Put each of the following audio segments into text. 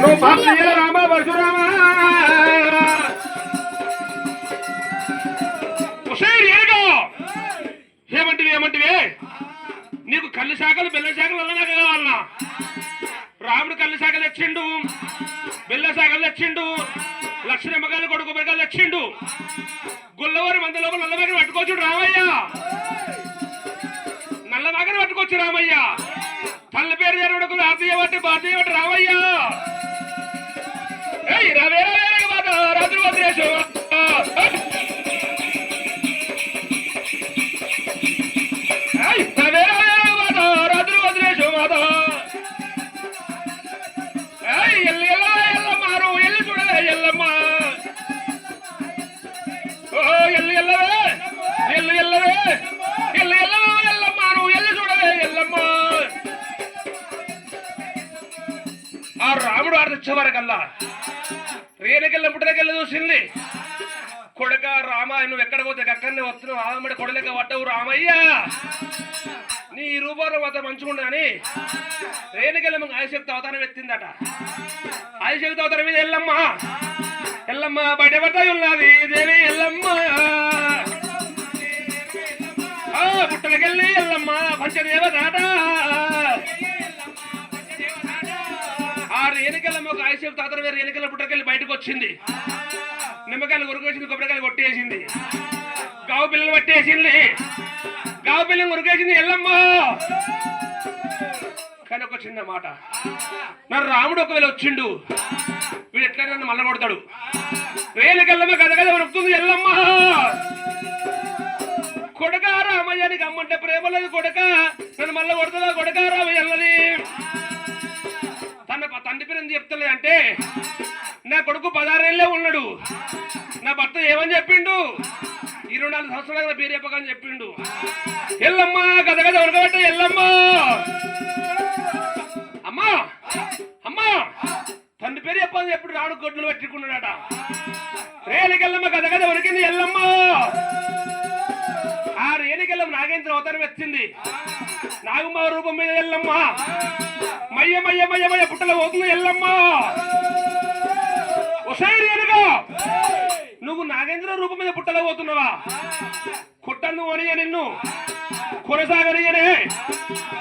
నువ్వు భక్తి రామ పరశురామ. ఏమంటివి ఏమంటివి? నీకు కళ్ళు శాఖలు బెల్ల శాఖలు అల్లనాక కావాలన్నా. రాముడు కళ్ళు శాఖలు తెచ్చిండు బెల్ల శాఖలు తెచ్చిండు లక్ష్మీమ్మగారు కొడుకు మిరకాయలు తెచ్చిండు. గుల్లవారి మంది లోపల నల్లమగని పట్టుకోవచ్చు రామయ్య. నల్లమగని పట్టుకోవచ్చు రామయ్య. తల్లి పేరు జరుగుడుకు భారతీయ బట్టి భారతీయ బట్టి రామయ్యా. చూడలే ఆ రాముడు ఆడ తెచ్చేవారకల్లా రేణకెళ్ళ పుట్టకెళ్ళ చూసింది. కొడక రామాయ నువ్వు ఎక్కడ పోతే అక్కడనే వస్తున్నావు. ఆమెడ కొడలేక పడ్డవు రామయ్య. నీ రూపంలో అంత మంచుకున్నాని అని రేణకెళ్ళ ఆయుశక్తి అవతారం ఎత్తిందట. ఆయుశక్తి అవతారం మీద ఎల్లమ్మ. ఎల్లమ్మ బయట పడ్డాయి ఉన్నది. దేవి ఎల్లమ్మ. పంచదేవదాట ఆ రేణుకెళ్ళమ్మ ఒక ఆయుష్ తాతర వేరు రేణుకెళ్ళ పుట్టకెళ్ళి బయటకు వచ్చింది. నిమ్మకాయలు ఉరికేసింది కొబ్బరికాయలు కొట్టేసింది. గావు పిల్లలు పట్టేసింది. గావు పిల్లలు ఉరికేసింది ఎల్లమ్మ. కానీ ఒక చిన్న మాట. నా రాముడు ఒకవేళ వచ్చిండు వీడు ఎట్లా నన్ను మల్లగొడతాడు కొడతాడు రేణుకెళ్ళమ్మ కథ రామయ్య ప్రేమ లేదు కొడక. నన్ను మళ్ళీ కొడుతుందా? కొడక రామయ్య తన తండ్రి పేరు ఎందుకు చెప్తలే అంటే నా కొడుకు పదహారేళ్ళే ఉన్నాడు. నా భర్త ఏమని చెప్పిండు? ఇరవై నాలుగు సంవత్సరాల పేరు చెప్పకని చెప్పిండు. ఎల్లమ్మ కథ కథ ఉడకబట్ట ఎల్లమ్మ. అమ్మా అమ్మా. తండ్రి పేరు చెప్పని చెప్పుడు రాడు గొడ్లు పెట్టుకున్నాడట. రేణికెళ్ళమ్మ కథ కథ నాగేంద్ర అవతారం ఎత్తింది నాగమ్మ రూపం మీద ఎల్లమ్మ. మయ్య మయ్య మయ్య మయ్య పుట్టలో పోతుంది ఎల్లమ్మ. నువ్వు నాగేంద్ర రూపం మీద పుట్టలో పోతున్నావా? కుట్టను అనియ నిన్ను. కొనసాగనియనే.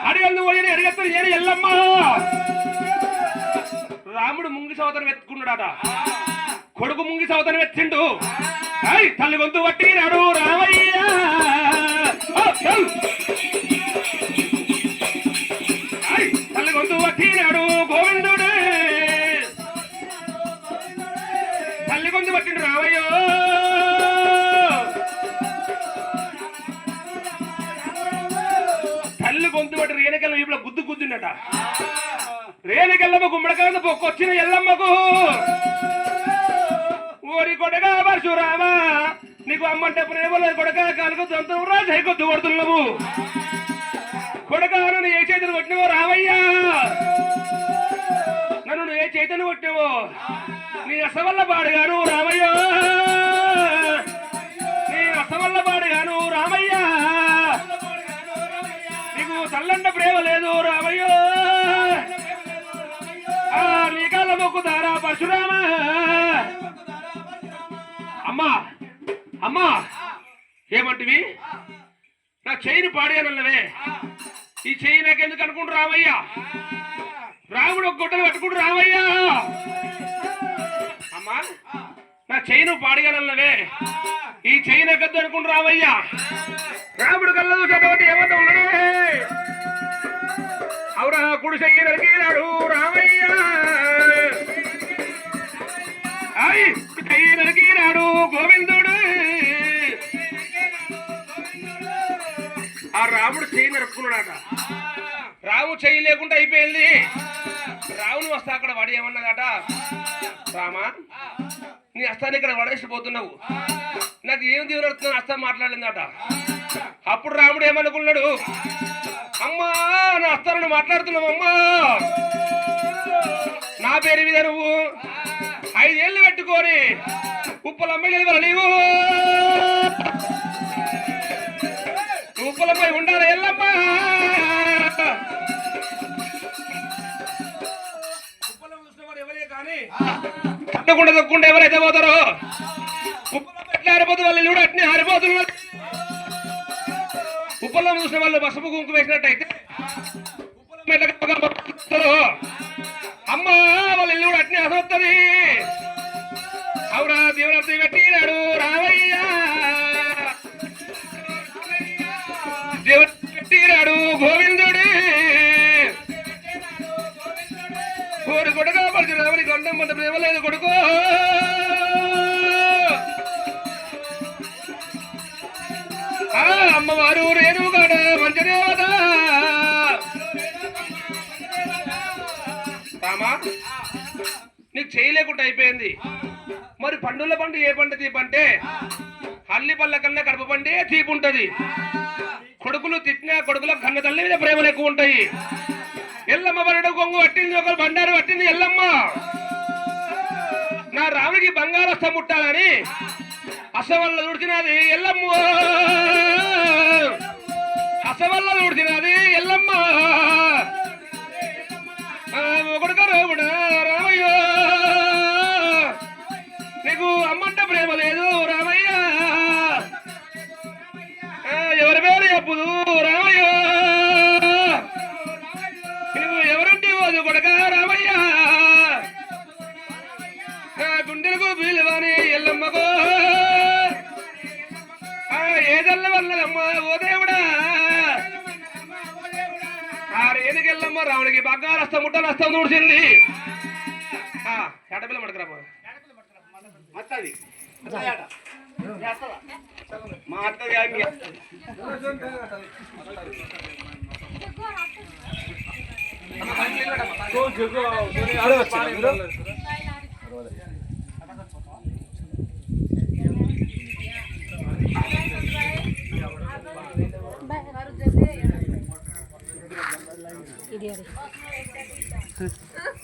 అడిగలు పోయని అడిగత్తని ఏని ఎల్లమ్మ? రాముడు ముంగి సోదరం ఎత్తుకున్నాడట కొడుకు ముంగి సోదరం ఎత్తిండు ఐ తల్లి గొంతు పట్టినాడు రామయ్య. ఆ, చల్. ఐ తల్లి గొంతు పట్టినాడు గోవిందుడు తల్లి గొంతు పట్టిండు రామయ్యో తల్లి గొంతు పట్టి రేణకెళ్ళ ఇప్పుడు గుద్దు గుద్దుండట రేణకెళ్ళమ్మ గుమ్మడికాయ పొక్కొచ్చిన ఎల్లమ్మకు అమ్మంటే ప్రేమలో కొడక కనుక సొంతం రా చేయకొద్దు కొడక నన్ను ఏ చేతులు కొట్టినవో రావయ్యా. నన్ను ఏ చేతులు కొట్టినవో నీ అసవల్ల పాడుగాను రామయ్యా అమ్మా ఏమంటివి? నా చెయ్యిని పాడేయాలన్నవే. ఈ చెయ్యి నాకెందుకు అనుకుంటు రావయ్యా? రాముడు ఒక గుడ్డలు పట్టుకుంటు రావయ్యా. అమ్మా నా చెయ్యిను పాడగలన్నవే ఈ చెయ్యి నాకెద్దు అనుకుంటు రావయ్యా? రాముడు కళ్ళదు చదవటి ఏమన్నా ఉన్నదే? అవురా కుడి చెయ్యి నరికినాడు రామయ్య చెయ్యి నరికినాడు గోవిందుడు. రాముడు చెయ్యి నరుక్కున్నాడట. రాము చెయ్యి లేకుండా అయిపోయింది. రావును వస్తా అక్కడ వాడు ఏమన్నదట? రామా నీ అస్తాన్ని ఇక్కడ వడేసిపోతున్నావు. నాకు ఏం దీవెనడుతున్నా అస్తా మాట్లాడిందట. అప్పుడు రాముడు ఏమనుకున్నాడు? అమ్మా నా అస్తాలను మాట్లాడుతున్నావు అమ్మా. నా పేరు మీద నువ్వు ఐదేళ్ళు పెట్టుకొని ఉప్పుల అమ్మాయి నీవు? ఉప్పులపై ఉండాలి ఎల్లమ్మా ఎవరే కానీ? తప్పకుండా ఎవరైతే పోతారో. ఉప్పులో ఎట్లా ఆరిపోతుంది వాళ్ళు కూడా అట్నే ఆరిపోతున్నారు. ఉప్పులో చూసిన వాళ్ళు పసుపు కుంకుమ వేసినట్టయితే. ఉప్పులో అమ్మ! లేకుండా అయిపోయింది. మరి పండుల పండు ఏ పంట తీపంటే? అల్లి పళ్ళ కన్నా కడప పండే తీపి ఉంటది. కొడుకులు తిట్టినా కొడుకుల కన్న తల్లి మీద ప్రేమలు ఎక్కువ ఉంటాయి. ఎల్లమ్మ బరడు కొంగు పట్టింది ఒకరు బండారు పట్టింది ఎల్లమ్మ. నా రాముడికి బంగారస్థం ముట్టాలని అసవల్ల దుడిచినది ఎల్లమ్మ. అసవల్ల దుడిచినది ఆ రేణుకెళ్ళమ్మ రావుడికి బంగారస్తం ముట్టనస్తం దూడ్చింది ఎడపిల్ల మడకరా పో. మా అత్తది అడగచ్చు మీ అత్తది. ఇది అది